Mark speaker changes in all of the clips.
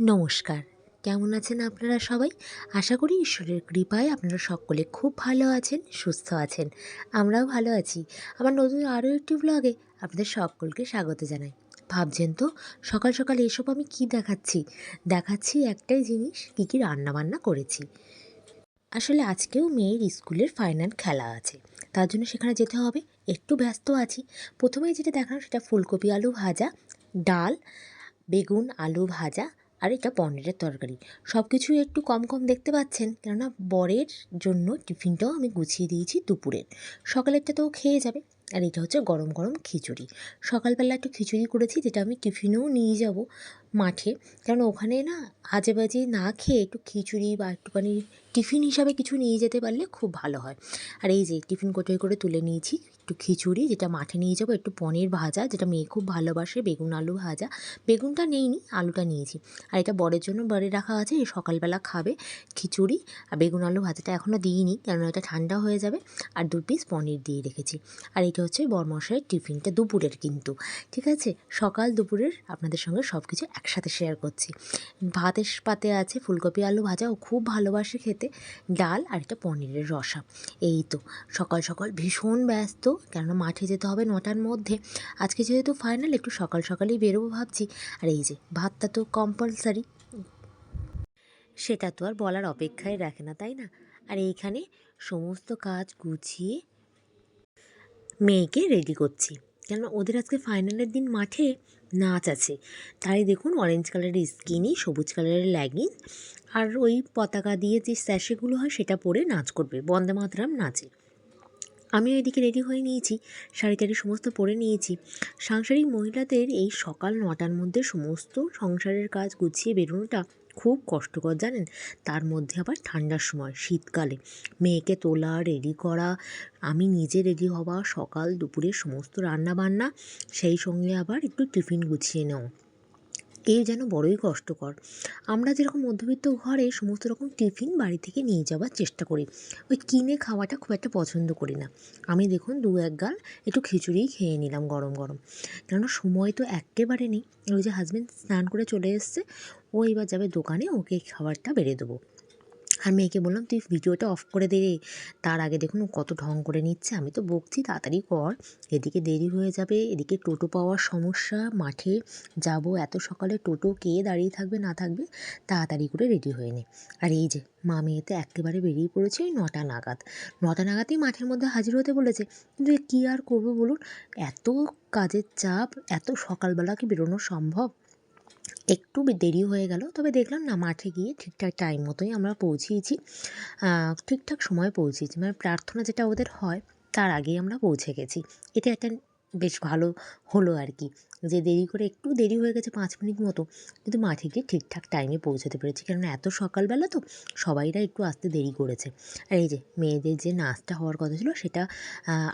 Speaker 1: নমস্কার। কেমন আছেন আপনারা সবাই? আশা করি ঈশ্বরের কৃপায় আপনারা সকলে খুব ভালো আছেন, সুস্থ আছেন। আমরাও ভালো আছি। আমার নতুন আরও একটি ব্লগে আপনাদের সকলকে স্বাগত জানাই। ভাবছেন তো, সকাল সকাল এসব আমি কি দেখাচ্ছি? দেখাচ্ছি একটাই জিনিস, কী কী রান্নাবান্না করেছি। আসলে আজকেও মেয়ের স্কুলের ফাইনাল খেলা আছে। তার জন্য সেখানে যেতে হবে। একটু ব্যস্ত আছি। প্রথমেই যেটা দেখানো সেটা ফুলকপি আলু ভাজা, ডাল, বেগুন আলু ভাজা আর এটা পনিরের তরকারি। সব কিছু একটু কম কম দেখতে পাচ্ছেন, কেননা বরের জন্য টিফিনটাও আমি গুছিয়ে দিয়েছি দুপুরের। সকালেরটা তো খেয়ে যাবে, আর এটা হচ্ছে গরম গরম খিচুড়ি। সকালবেলা একটু খিচুড়ি করেছি, যেটা আমি টিফিনেও নিয়ে যাব। মাঠে। কারণ ওখানে না আজে বাজে না খেয়ে একটু খিচুড়ি বা একটুখানি টিফিন হিসাবে কিছু নিয়ে যেতে পারলে খুব ভালো হয়। আর এই যে টিফিন কোটোয় করে তুলে নিয়েছি একটু খিচুড়ি, যেটা মাঠে নিয়ে যাব, একটু পনির ভাজা, যেটা মেয়ে খুব ভালোবাসে, বেগুন আলু ভাজা। বেগুনটা নেইনি, আলুটা নিয়েছি। আর এটা বরের জন্য বরে রাখা আছে সকালবেলা খাবে খিচুড়ি। আর বেগুন আলু ভাজাটা এখনও দিইনি কারণ এটা ঠান্ডা হয়ে যাবে। আর দু পিস পনির দিয়ে রেখেছি। আর এটা হচ্ছে বরমশাইয়ের টিফিনটা দুপুরের কিন্তু। ঠিক আছে? সকাল দুপুরের আপনাদের সঙ্গে সব কিছু একসাথে শেয়ার করছি। ভাতের পাতে আছে ফুলকপি, আলু ভাজা, ও খুব ভালোবাসে খেতে। ডাল আর একটা পনিরের রসা। এই তো, সকাল সকাল ভীষণ ব্যস্ত, কেননা মাঠে যেতে হবে নটার মধ্যে। আজকে যেহেতু ফাইনাল একটু সকাল সকালেই বেরোবো ভাবছি। আর এই যে, ভাতটা তো কম্পালসারি সেটা তো আর বলার অপেক্ষায় রাখে না, তাই না? আর এইখানে সমস্ত কাজ গুছিয়ে মেয়েকে রেডি করছি। কেন ওদের আজকে ফাইনালের দিন মাঠে নাচ আছে। তাই দেখুন অরেঞ্জ কালারের স্কিনি সবুজ কালারের ল্যাগিং আর ওই পতাকা দিয়ে যে স্যাশেগুলো হয় সেটা পরে নাচ করবে, বন্দে মাতরাম নাচে। আমি এদিকে রেডি হয়ে নিয়েছি শাড়ি টাড়ি সমস্ত পরে নিয়েছি। সাংসারিক মহিলাদের এই সকাল নটার মধ্যে সমস্ত সংসারের কাজ গুছিয়ে বেরোনোটা খুব কষ্টকর, জানেন? তার মধ্যে আবার ঠান্ডার সময়, শীতকালে। মেয়েকে তোলা, রেডি করা, আমি নিজে রেডি হওয়া, সকাল দুপুরে সমস্ত রান্না বান্না সেই সঙ্গে আবার একটু টিফিন গুছিয়ে নেওয়া। এই যেন বড়ই কষ্টকর। আমরা যেরকম মধ্যবিত্ত ঘরে সমস্ত রকম টিফিন বাড়ি থেকে নিয়ে যাওয়ার চেষ্টা করি। ওই কিনে খাওয়াটা খুব একটা পছন্দ করি না। আমি দেখুন দু এক গাল একটু খিচুড়ি খেয়ে নিলাম গরম গরম। কেননা সময় তো একেবারে নেই। ওই যে হাজব্যান্ড স্নান করে চলে এসছে, ও এবার যাবে দোকানে, ওকে খাবারটা বেড়ে দেবো। আর মেয়েকে বললাম, তুই ভিডিওটা অফ করে দে তার আগে দেখুন কত ঢং করে নিচ্ছে। আমি তো বকছি, তাড়াতাড়ি কর। এদিকে দেরি হয়ে যাবে, এদিকে টোটো পাওয়ার সমস্যা। মাঠে যাব এত সকালে, টোটো কে দাঁড়িয়ে থাকবে, না থাকবে, তাড়াতাড়ি করে রেডি হয়ে নে। আর এই যে, মা মেয়েতে একেবারে বেরিয়ে পড়েছে ওই নটা নাগাদ। নটা নাগাদই মাঠের মধ্যে হাজির হতে বলেছে। কিন্তু কী আর করব বলুন? এত কাজের চাপ, এত সকালবেলা কি বেরোনো সম্ভব? একটু দেরি হয়ে গেল। তবে দেখলাম না, মাঠে গিয়ে ঠিকঠাক টাইম মতোই আমরা পৌঁছিয়েছি। ঠিকঠাক সময়ে পৌঁছেছি মানে প্রার্থনা যেটা ওদের হয়, তার আগেই আমরা পৌঁছে গেছি। এটা একটা বেশ ভালো হলো আর কি যে দেরি করে, একটু দেরি হয়ে গেছে পাঁচ মিনিট মতো, কিন্তু মাঠে গিয়ে ঠিকঠাক টাইমে পৌঁছাতে পেরেছি। কেননা এত সকালবেলা তো সবাইরা একটু আসতে দেরি করেছে। আর এই যে মেয়েদের যে নাচটা হওয়ার কথা ছিল, সেটা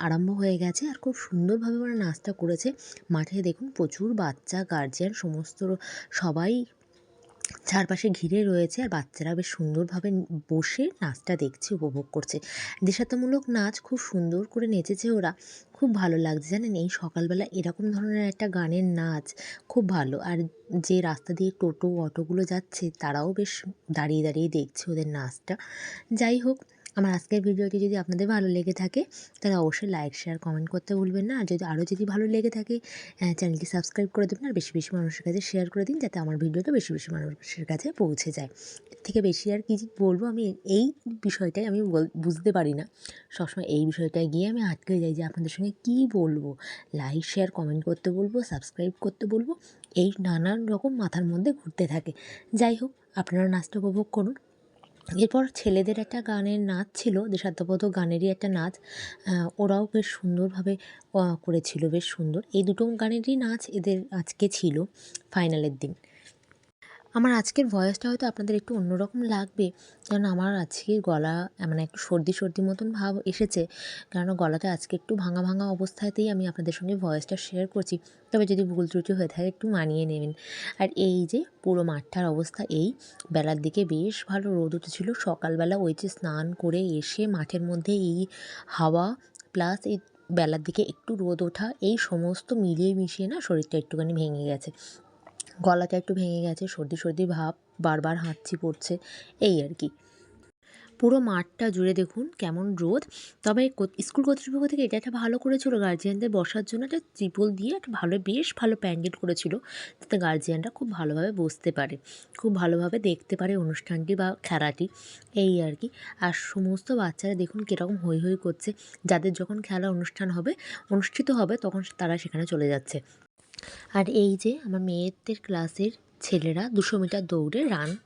Speaker 1: আরম্ভ হয়ে গেছে। আর খুব সুন্দরভাবে ওরা নাচটা করেছে। মাঠে দেখুন প্রচুর বাচ্চা গার্জিয়ান সমস্ত সবাই চারপাশে ঘিরে রয়েছে আর বাচ্চারা বেশ সুন্দরভাবে বসে নাচটা দেখছে, উপভোগ করছে। দেশাত্মমূলক নাচ খুব সুন্দর করে নেচেছে ওরা। খুব ভালো লাগছে, জানেন? এই সকালবেলা এরকম ধরনের একটা গানের নাচ খুব ভালো। আর যে রাস্তা দিয়ে টোটো, অটোগুলো যাচ্ছে, তারাও বেশ দাঁড়িয়ে দাঁড়িয়ে দেখছে ওদের নাচটা। যাই হোক আমার আজকের ভিডিওটি যদি আপনাদের ভালো লেগে থাকে তাহলে অবশ্যই লাইক শেয়ার কমেন্ট করতে ভুলবেন না। আর যদি আরও যদি ভালো লেগে থাকে আহ, চ্যানেলটি সাবস্ক্রাইব করে দেবেন আর বেশি বেশি মানুষের কাছে শেয়ার করে দিন যাতে আমার ভিডিওটা বেশি বেশি মানুষের কাছে পৌঁছে যায়। এর থেকে বেশি আর কি বলব আমি এই বিষয়টাই আমি বুঝতে পারি না। সবসময় এই বিষয়টায় গিয়ে আমি আটকে যাই যে আপনাদের সঙ্গে কী বলব। লাইক শেয়ার কমেন্ট করতে বলব সাবস্ক্রাইব করতে বলব এই নানান রকম মাথার মধ্যে ঘুরতে থাকে। যাই হোক আপনারা নাচটা উপভোগ করুন। এরপর ছেলেদের একটা গানের নাচ ছিল, দেশাত্মবোধক গানেরই একটা নাচ ওরাও বেশ সুন্দরভাবে করেছিল, বেশ সুন্দর। এই দুটো গানেরই নাচ এদের আজকে ছিল ফাইনালের দিন। আমার আজকের ভয়েসটা হয়তো আপনাদের একটু অন্যরকম লাগবে। কারণ আমার আজকে গলা মানে একটু সর্দি সর্দি মতন ভাব এসেছে। কারণ গলাটা আজকে একটু ভাঙা ভাঙা অবস্থাতেই আমি আপনাদের সঙ্গে ভয়েসটা শেয়ার করছি। তবে যদি ভুল ত্রুটি হয়ে থাকে, একটু মানিয়ে নেবেন। আর এই যে পুরো মাঠটার অবস্থা এই, বেলার দিকে বেশ ভালো রোদ উঠেছিল। সকালবেলা ওই যে স্নান করে এসে মাঠের মধ্যে এই হাওয়া প্লাস এই বেলার দিকে একটু রোদ ওঠা, এই সমস্ত মিলিয়ে মিশিয়ে না শরীরটা একটুখানি ভেঙে গেছে। গলাটা একটু ভেঙে গেছে, সর্দি সর্দি ভাব বারবার হাঁচি পড়ছে, এই আর কি। পুরো মাঠটা জুড়ে দেখুন, কেমন রোদ। তবে স্কুল কর্তৃপক্ষ থেকে এটা একটা ভালো করেছিল গার্জিয়ানদের বসার জন্য একটা ত্রিপল দিয়ে একটা ভালো, বেশ ভালো প্যান্ডেল করেছিল, যাতে গার্জিয়ানরা খুব ভালোভাবে বসতে পারে, খুব ভালোভাবে দেখতে পারে অনুষ্ঠানটি বা খেলাটি, এই আর কি। আর সমস্ত বাচ্চারা দেখুন কীরকম হই হই করছে, যাদের যখন খেলা অনুষ্ঠান হবে, অনুষ্ঠিত হবে, তখন তারা সেখানে চলে যাচ্ছে। আর এই যে আমার মেয়েদের ক্লাসের ছেলেরা দুশো মিটার দৌড়ে রান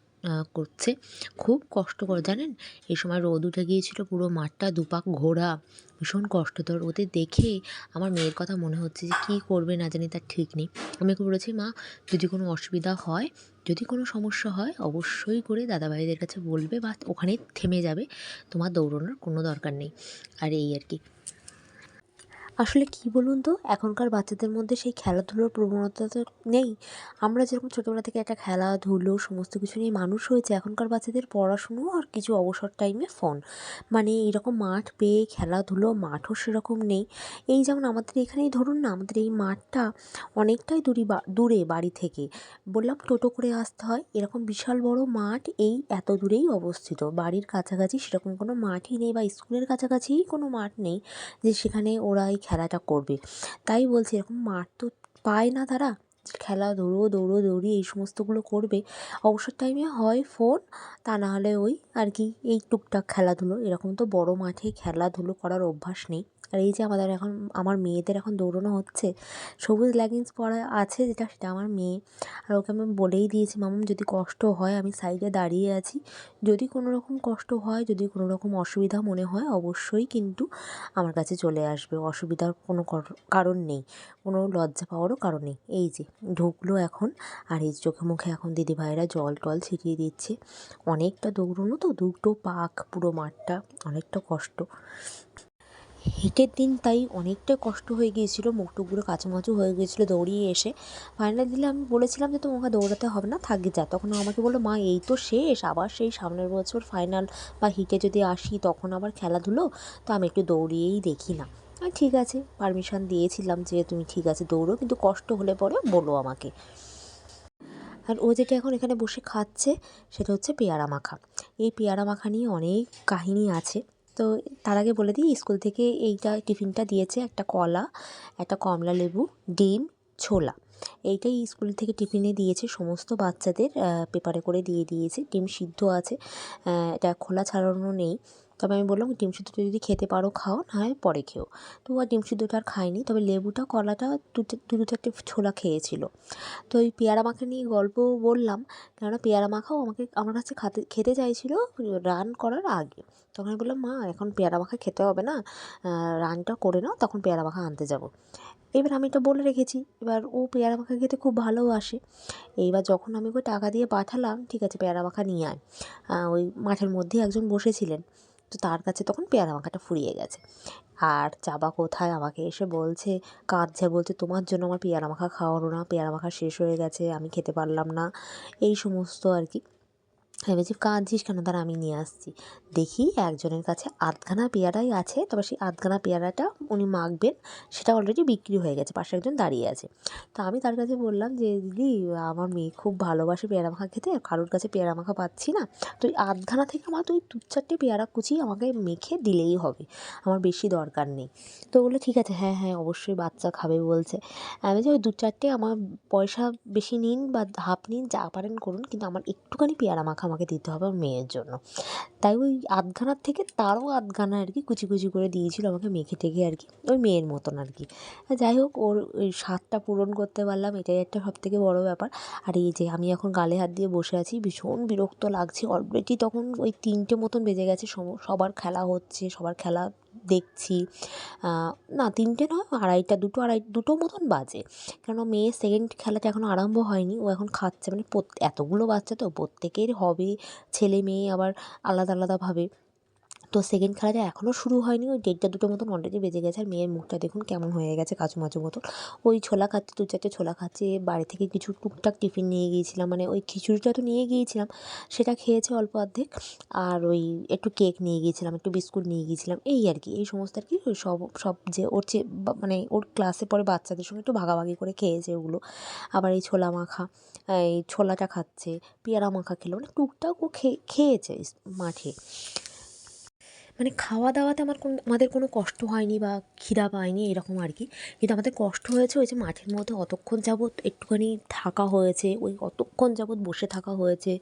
Speaker 1: করছে। খুব কষ্টকর জানেন? এই সময় রোদ উঠে গিয়েছিল, পুরো মাঠটা দুপাক ঘোরা। ভীষণ কষ্টকর ওদের দেখে আমার মেয়ের কথা মনে হচ্ছে যে, কী করবে না জানি তার ঠিক নেই। আমি ওকে বলেছি, মা, যদি কোনো অসুবিধা হয়, যদি কোনো সমস্যা হয়, অবশ্যই করে দাদাভাইদের কাছে বলবে বা ওখানেই থেমে যাবে। তোমার দৌড়ানোর কোনো দরকার নেই। আর এই আর কি। আসলে কি বলুন তো? এখনকার বাচ্চাদের মধ্যে সেই খেলাধুলোর প্রবণতা তো নেই। আমরা যেরকম ছোটোবেলা থেকে একটা খেলাধুলো, সমস্ত কিছু নিয়ে মানুষ হয়েছে, এখনকার বাচ্চাদের পড়াশুনো আর কিছু অবসর টাইমে ফোন মানে এরকম মাঠ পেয়ে খেলাধুলো, মাঠও সেরকম নেই। এই যেমন আমাদের এখানেই ধরুন না, আমাদের এই মাঠটা অনেকটাই দূরি দূরে বাড়ি থেকে। বললাম টোটো করে আসতে হয়। এরকম বিশাল বড় মাঠ এই এত দূরেই অবস্থিত। বাড়ির কাছাকাছি সেরকম কোনো মাঠই নেই বা স্কুলের কাছাকাছিই কোনো মাঠ নেই যে সেখানে ওরা এই খেলাটা করবে। তাই বলছি, এরকম মাঠ তো পায় না তারা। খেলা দৌড়ো দৌড়ো, দৌড়ি এই সমস্তগুলো করবে। অবসর টাইমে হয় ফোন তা না হলে ওই আর কি, এই টুকটাক খেলাধুলো। এরকম তো বড় মাঠে খেলাধুলো করার অভ্যাস নেই। আর এই যে আমাদের এখন, আমার মেয়েদের এখন দৌড়ানো হচ্ছে, সবুজ লেগিংস পরা আছে যেটা, সেটা আমার মেয়ে। আর ওকে আমি বলেই দিয়েছি মামুন যদি কষ্ট হয়, আমি সাইডে দাঁড়িয়ে আছি। যদি কোনো রকম কষ্ট হয়, যদি কোনো রকম অসুবিধা মনে হয়, অবশ্যই কিন্তু আমার কাছে চলে আসবে। অসুবিধার কোনো কর- কারণ নেই। কোনো লজ্জা পাওয়ারও কারণ নেই। এই যে, ঢুকলো এখন, আর এই চোখে মুখে এখন দিদিভাইরা জল টল ছিটিয়ে দিচ্ছে। অনেকটা দৌড়নো তো, দুটো পাক, পুরো মাঠটা, অনেকটা কষ্ট। হেঁটের দিন তাই অনেকটা কষ্ট হয়ে গিয়েছিল। মুখ টুকগুলো কাচুমাচু হয়ে গিয়েছিল দৌড়িয়ে এসে। ফাইনাল দিলে আমি বলেছিলাম যে তোমাকে দৌড়াতে হবে না, থাকি, যা। তখন আমাকে বলল, মা, এই তো শেষ। আবার সেই সামনের বছর ফাইনাল বা হিটে যদি আসি, তখন আবার খেলাধুলো? তো আমি একটু দৌড়িয়েই দেখি না। ঠিক আছে পারমিশন দিয়েছিলাম যে, তুমি ঠিক আছে, দৌড়ো, কিন্তু কষ্ট হলে পরে বলো আমাকে। আর ও যেটা এখন এখানে বসে খাচ্ছে, সেটা হচ্ছে পেয়ারা মাখা। এই পেয়ারা মাখা নিয়ে অনেক কাহিনী আছে। তো তার আগে বলে দিই, স্কুল থেকে এইটা টিফিনটা দিয়েছে একটা কলা, একটা কমলা লেবু, ডিম, ছোলা। এইটাই স্কুল থেকে টিফিনে দিয়েছে, সমস্ত বাচ্চাদের পেপারে করে দিয়ে দিয়েছে। ডিম সিদ্ধ আছে এটা খোলা ছাড়ানো নেই। তবে আমি বললাম ডিম সিদ্ধটা যদি খেতে পারো, খাও, না হয় পরে খেও। তো আর ডিম সিদ্ধটা আর খায়নি, তবে লেবুটা, কলাটা দু দু চারটে ছোলা খেয়েছিল। তো ওই পেয়ারা মাখা নিয়ে গল্প বললাম, কেননা পেয়ারা মাখাও আমাকে, আমার কাছে খাতে, খেতে চাইছিল রান করার আগে। তখন আমি বললাম, মা, এখন পেয়ারা মাখা খেতে হবে না রানটা করে নাও, তখন পেয়ারা মাখা আনতে যাব। এবার আমি এটা বলে রেখেছি, এবার ও পেয়ারা মাখা খেতে খুব ভালোবাসে এইবার যখন আমি ওকে টাকা দিয়ে পাঠালাম, ঠিক আছে, পেয়ারা মাখা নিয়ে আয়। ওই মাঠের মধ্যে একজন বসেছিলেন। তো তার কাছে তখন পেয়ারা মাখাটা ফুরিয়ে গেছে। আর চাবা কোথায়? আমাকে এসে বলছে, কাঁদছে, বলছে, তোমার জন্য আমার পেয়ারা মাখা খাওয়ানো না, পেয়ারা মাখা শেষ হয়ে গেছে, আমি খেতে পারলাম না। এই সমস্ত আর কি। বলছি কাঁদছিস কেন? দাঁড়া, আমি নিয়ে আসছি। দেখি একজনের কাছে আধখানা পেয়ারাই আছে, তবে সেই আধখানা পেয়ারাটা উনি মাখবেন, সেটা অলরেডি বিক্রি হয়ে গেছে, পাশে একজন দাঁড়িয়ে আছে। তো আমি তার কাছে বললাম যে, দিদি, আমার মেয়ে খুব ভালোবাসে পেয়ারা মাখা খেতে, কারোর কাছে পেয়ারা মাখা পাচ্ছি না। তো ওই আধখানা থেকে আমার তো ওই দু চারটে পেয়ারা কুচি আমাকে মেখে দিলেই হবে, আমার বেশি দরকার নেই। তো বলল, ঠিক আছে হ্যাঁ হ্যাঁ অবশ্যই বাচ্চা খাবে, বলছে। আমি যে ওই দু চারটে আমার পয়সা বেশি নিন বা হাফ নিন, যা পারেন করুন, কিন্তু আমার একটুখানি পেয়ারা মাখা আমাকে দিতে হবে মেয়ের জন্য। তাই ওই আধখানার থেকে তারও আধখানা আর কি কুচি কুচি করে দিয়েছিল আমাকে মেখে টেখে আর কি ওই মেয়ের মতন আর কি যাই হোক, ওর ওই স্বাদটা পূরণ করতে পারলাম, এটাই একটা সব থেকে বড়ো ব্যাপার। আর এই যে আমি এখন গালে হাত দিয়ে বসে আছি, ভীষণ বিরক্ত লাগছে। অলরেডি তখন ওই তিনটে মতন বেজে গেছে সবার খেলা হচ্ছে, সবার খেলা দেখছি। না, তিনটে নয়, আড়াইটা, দুটো আড়াই, দুটো মতন বাজে। কেন মেয়ে সেকেন্ড খেলাটা এখন আরম্ভ হয়নি, ও এখন খাচ্ছে। মানে এতগুলো বাচ্চা তো, প্রত্যেকের হবে ছেলে মেয়ে আবার আলাদা, আলাদাভাবে। তো সেকেন্ড খেলাটা এখনও শুরু হয়নি। ওই দেড়টা দুটো মতন অলরেডি বেজে গেছে। আর মেয়ের মুখটা দেখুন কেমন হয়ে গেছে কাচু মাচু মতন। ওই ছোলা খাচ্ছে, দু চারটে ছোলা খাচ্ছে। বাড়ি থেকে কিছু টুকটাক টিফিন নিয়ে গিয়েছিলাম। মানে ওই খিচুড়িটা তো নিয়ে গিয়েছিলাম। সেটা খেয়েছে অল্প অর্ধেক। আর ওই একটু কেক নিয়ে গিয়েছিলাম, একটু বিস্কুট নিয়ে গিয়েছিলাম। এই আর কি, এই সমস্ত আর কি। ওই সব সব যে ওর চেয়ে মানে ওর ক্লাসে পরে বাচ্চাদের সঙ্গে একটু ভাগাভাগি করে খেয়েছে ওগুলো। আবার এই ছোলা মাখা, এই ছোলাটা খাচ্ছে, পেয়ারা মাখা খেলো। মানে টুকটাক ও খেয়ে খেয়েছে মাঠে। মানে খাওয়া দাওয়াতে আমার কোনো, আমাদের কোনো কষ্ট হয়নি বা খিদা পায়নি এরকম আর কি কিন্তু আমাদের কষ্ট হয়েছে ওই যে মাঠের মধ্যে অতক্ষণ যাবৎ একটুখানি থাকা হয়েছে, ওই অতক্ষণ যাবৎ বসে থাকা হয়েছে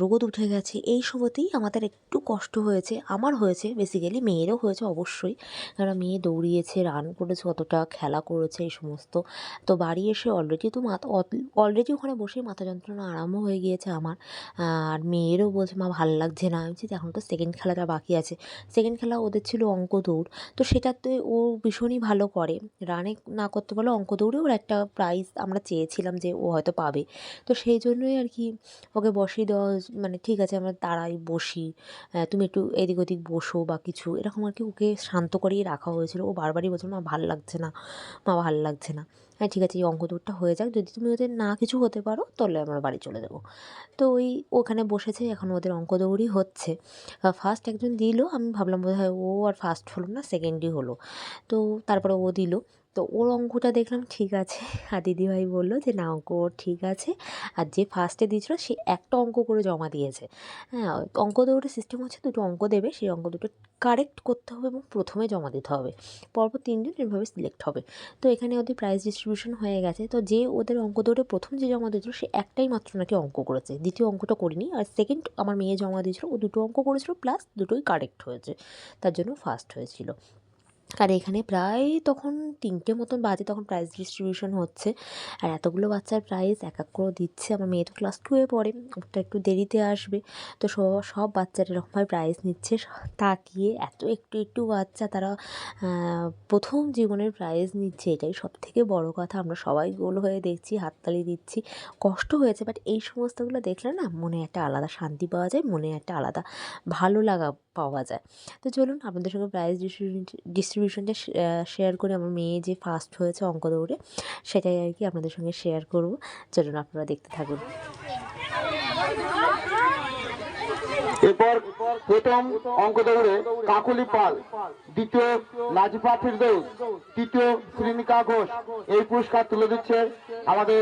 Speaker 1: রোদ উঠে গেছে, এই সময়তেই আমাদের একটু কষ্ট হয়েছে, আমার হয়েছে বেসিক্যালি মেয়েরও হয়েছে অবশ্যই। কারণ মেয়ে দৌড়িয়েছে রান করেছে, অতটা খেলা করেছে, এই সমস্ত। তো বাড়ি এসে অলরেডি তো মাথা অলরেডি ওখানে বসেই মাথা যন্ত্রণা আরামও হয়ে গিয়েছে আমার। আর মেয়েরও বলছে, মা, ভালো লাগছে না। আমি এখন তো সেকেন্ড খেলাটা বাকি আছে। সেকেন্ড খেলা ওদের ছিল অঙ্ক দৌড়। তো সেটাতে ও ভীষণই ভালো করে। রানে না করতে পারলে অঙ্ক দৌড়ে ওর একটা প্রাইজ আমরা চেয়েছিলাম যে ও হয়তো পাবে। তো সেই জন্যই আর কি ওকে বসিয়ে দেওয়া মানে ঠিক আছে আমরা দাঁড়াই, বসি তুমি একটু এদিক ওদিক বসো বা কিছু। এরকম আর কি ওকে শান্ত করেই রাখা হয়েছিল। ও বারবারই বলছিল, মা, ভালো লাগছে না। মা, ভালো লাগছে না। হ্যাঁ ঠিক আছে, এই অঙ্ক দূরটা হয়ে যাক। যদি তুমি ওদের না কিছু হতে পারো, তাহলে আমরা বাড়ি চলে যাব। তো ওই ওখানে বসেছে, এখন ওদের অঙ্ক দৌড়ই হচ্ছে ফার্স্ট একজন দিল, আমি ভাবলাম বোধ হয় ও আর ফার্স্ট হলো না সেকেন্ডই হলো। তো তারপরে ও দিল। তো ওর অঙ্কটা দেখলাম, ঠিক আছে। আর দিদিভাই বলল যে, না, অঙ্ক ঠিক আছে। আর যে ফার্স্টে দিয়েছিল, সে একটা অঙ্ক করে জমা দিয়েছে। হ্যাঁ অঙ্ক দৌড়ে সিস্টেম হচ্ছে দুটো অঙ্ক দেবে, সেই অঙ্ক দুটো কারেক্ট করতে হবে এবং প্রথমে জমা দিতে হবে। পরপর তিনজন এভাবে সিলেক্ট হবে। তো এখানে ওদের প্রাইজ ডিস্ট্রিবিউশন হয়ে গেছে। তো যে ওদের অঙ্ক দৌড়ে প্রথম যে জমা দিয়েছিল, সে একটাই মাত্র নাকি অঙ্ক করেছে। দ্বিতীয় অঙ্কটা করিনি। আর সেকেন্ড আমার মেয়ে জমা দিয়েছিল, ও দুটো অঙ্ক করেছিল প্লাস দুটোই কারেক্ট হয়েছে। তার জন্য ফার্স্ট হয়েছিল। আর এখানে প্রায় তখন তিনটে মতন বাজে তখন প্রাইজ ডিস্ট্রিবিউশন হচ্ছে। আর এতগুলো বাচ্চার প্রাইজ এক এক করে দিচ্ছে। আমার মেয়ে তো ক্লাস টুয়ে পড়ে, ওটা একটু দেরিতে আসবে। তো সব সব বাচ্চারা এরকমভাবে প্রাইজ নিচ্ছে। তাকিয়ে এত একটু একটু বাচ্চা তারা প্রথম জীবনের প্রাইজ নিচ্ছে। এটাই সব থেকে বড় কথা। আমরা সবাই গোল হয়ে দেখছি, হাততালি দিচ্ছি। কষ্ট হয়েছে বাট এই সমস্তগুলো দেখলে না মনে একটা আলাদা শান্তি পাওয়া যায়, মনে একটা আলাদা ভালো লাগা পাওয়া যায়। তো চলুন আপনাদের সঙ্গে প্রাইজ ডিস্ট্রিবিউশনটা শেয়ার করে আমার মেয়ে যে ফার্স্ট হয়েছে অঙ্ক দৌড়ে সেটাই আর কি আপনাদের সঙ্গে শেয়ার করব। চলুন আপনারা দেখতে থাকুন।
Speaker 2: এরপর প্রথম অঙ্ক দৌড়ে কাকুলি পাল, দ্বিতীয় নাজিফা ফিরদৌস, তৃতীয় শ্রীনিকা ঘোষ এই পুরস্কার তুলে দিচ্ছে আমাদের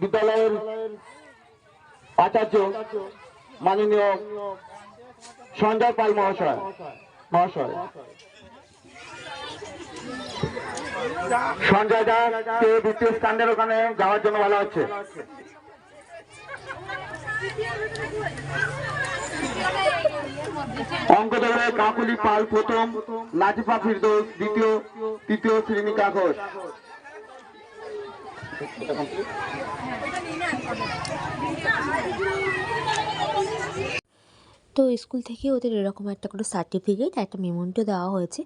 Speaker 2: বিদ্যালয়ের আচার্য মাননীয় সঞ্জয় পাল মহাশয়। মহাশয়। সঞ্জয় দা, কে দ্বিতীয় স্থানের ওখানে যাওয়ার জন্য ভালো হচ্ছে অঙ্ক দৌড়ে কাকুলি পাল প্রথম নাজিফা ফিরদৌস দ্বিতীয়, তৃতীয় শ্রীনিকা ঘোষ।
Speaker 1: তো স্কুল থেকে ওদের এরকম একটা করে সার্টিফিকেট একটা মেমোন্টো দেওয়া হয়েছে।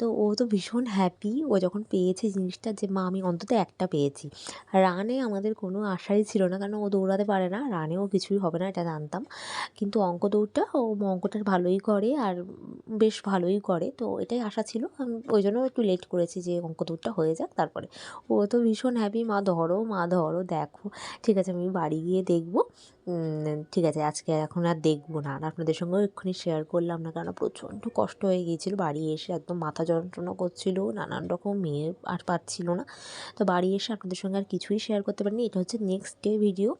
Speaker 1: তো ও তো ভীষণ হ্যাপি ও যখন পেয়েছে জিনিসটা যে, মা, আমি অন্তত একটা পেয়েছি। রানে আমাদের কোনো আশাই ছিল না, কারণ ও দৌড়াতে পারে না। রানেও কিছুই হবে না, এটা জানতাম। কিন্তু অঙ্ক দৌড়টা ও অঙ্কটা ভালোই করে আর বেশ ভালোই করে। তো এটাই আশা ছিল। ওই জন্য একটু লেট করেছি যে অঙ্ক দৌড়টা হয়ে যাক তারপরে। ও তো ভীষণ হ্যাপি মা, ধরো মা, ধরো, দেখো। ঠিক আছে, আমি বাড়ি গিয়ে দেখব। ঠিক আছে, আজকে এখন আর দেখব না। আর আপনাদের সঙ্গেও এক্ষুনি শেয়ার করলাম না, কারণ প্রচণ্ড কষ্ট হয়ে গিয়েছিল। বাড়ি এসে একদম মাথা যন্ত্রণা করছিল, নানান রকম মেয়ে আর পারছিল না। তো বাড়ি এসে আপনাদের সঙ্গে আর কিছুই শেয়ার করতে পারিনি। এটা হচ্ছে নেক্সট ডে ভিডিও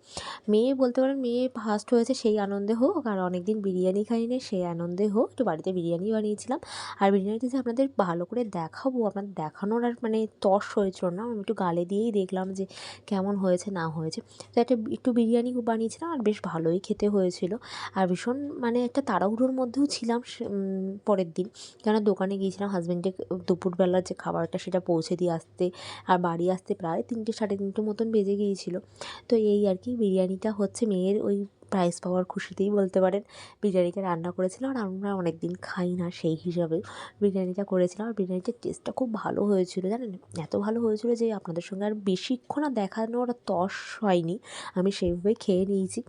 Speaker 1: মেয়ে বলতে পারেন, মেয়ে ফার্স্ট হয়েছে সেই আনন্দে হোক, আর অনেক দিন বিরিয়ানি খাইনি সেই আনন্দে হোক। একটু বাড়িতে বিরিয়ানি বানিয়েছিলাম। আর বিরিয়ানিতে যে আপনাদের ভালো করে দেখাবো আপনাদের দেখানোর আর মানে তস হয়েছিল না। আমি একটু গালে দিয়েই দেখলাম যে কেমন হয়েছে, না হয়েছে। তো একটা একটু বিরিয়ানি বানিয়েছিলাম আর বেশ ভালোই খেতে হয়েছিল। আর ভীষণ মানে একটা তাড়াহুড়োর মধ্যেও ছিলাম পরের দিন। কেন দোকানে গিয়েছিলাম হাজব্যান্ডে দুপুরবেলার যে খাবারটা সেটা পৌঁছে দিয়ে আসতে আর বাড়ি আসতে প্রায় তিনটে সাড়ে তিনটে মতন বেজে গিয়েছিল। তো এই আর কি, বিরিয়ানিটা হচ্ছে মেয়ের ওই প্রাইজ পাওয়ার খুশিতেই বলতে পারেন, বিরিয়ানিটা রান্না করেছিলাম আর আমরা অনেক দিন খাই না সেই হিসাবে। বিরিয়ানিটা করেছিলাম আর বিরিয়ানিটার টেস্টটা খুব ভালো হয়েছিল, জানেন? এত ভালো হয়েছিল যে আপনাদের সঙ্গে আর বেশিক্ষণ দেখানোর তস হয়নি। আমি সেইভাবে খেয়ে নিয়েছি।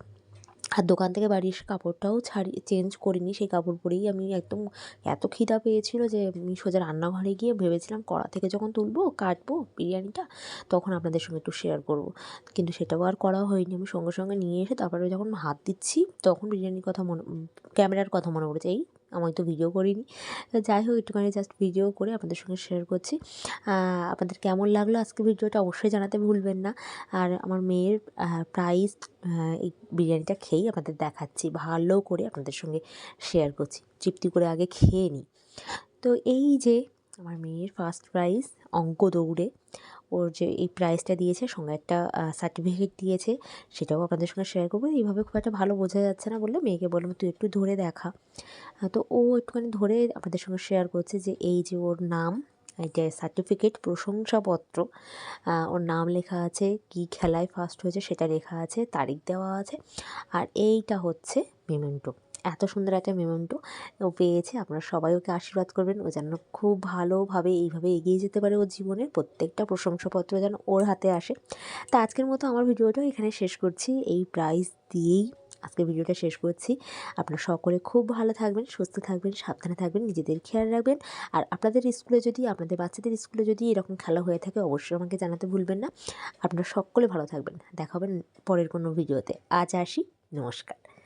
Speaker 1: আর দোকান থেকে বাড়ি এসে কাপড়টাও ছাড়ি চেঞ্জ করিনি। সেই কাপড় পরেই আমি একদম এত খিদা পেয়েছিল যে, আমি সোজা রান্নাঘরে গিয়ে ভেবেছিলাম কড়া থেকে যখন তুলবো, কাটবো বিরিয়ানিটা, তখন আপনাদের সঙ্গে একটু শেয়ার করব। কিন্তু সেটাও আর করা হয়নি। আমি সঙ্গে সঙ্গে নিয়ে এসে তারপরে যখন হাত দিচ্ছি, তখন বিরিয়ানির কথা মনে ক্যামেরার কথা মনে পড়েছে। এই আমি তো ভিডিও করিনি। যাই হোক, একটুখানি জাস্ট ভিডিও করে আপনাদের সঙ্গে শেয়ার করছি। আপনাদের কেমন লাগল আজকে ভিডিওটা অবশ্যই জানাতে ভুলবেন না। আর আমার মেয়ের প্রাইস এই বিরিয়ানিটা খেয়েই আপনাদের দেখাচ্ছি, ভালো করে আপনাদের সঙ্গে শেয়ার করছি। তৃপ্তি করে আগে খেয়ে নিই। তো এই যে, আমার মেয়ের ফার্স্ট প্রাইজ অঙ্ক দৌড়ে। ওর যে এই প্রাইজটা দিয়েছে, সঙ্গে একটা সার্টিফিকেট দিয়েছে, সেটাও আপনাদের সঙ্গে শেয়ার করব। এইভাবে খুব একটা ভালো বোঝা যাচ্ছে না বললে মেয়েকে বললাম, তুই একটু ধরে দেখা। তো ও একটুখানি ধরে আপনাদের সঙ্গে শেয়ার করছে যে, এই যে ওর নাম এটা সার্টিফিকেট প্রশংসাপত্র ওর নাম লেখা আছে, কি খেলায় ফার্স্ট হয়েছে সেটা লেখা আছে, তারিখ দেওয়া আছে, আর এইটা হচ্ছে মেমেন্টো এত সুন্দর একটা মেমেন্টো ও পেয়েছে। আপনারা সবাই ওকে আশীর্বাদ করবেন। ও যেন খুব ভালোভাবে এইভাবে এগিয়ে যেতে পারে ও জীবনের প্রত্যেকটা প্রশংসাপত্র যেন ওর হাতে আসে। তা আজকের মতো আমার ভিডিওটা এখানে শেষ করছি। এই প্রাইজ দিয়েই আজকে ভিডিওটা শেষ করছি। আপনারা সকলে খুব ভালো থাকবেন, সুস্থ থাকবেন, সাবধানে থাকবেন, নিজেদের খেয়াল রাখবেন। আর আপনাদের স্কুলে যদি, আপনাদের বাচ্চাদের স্কুলে যদি এরকম খেলা হয়ে থাকে, অবশ্যই আমাকে জানাতে ভুলবেন না। আপনারা সকলে ভালো থাকবেন। দেখা হবে পরের কোনো ভিডিওতে। আজ আসি। নমস্কার।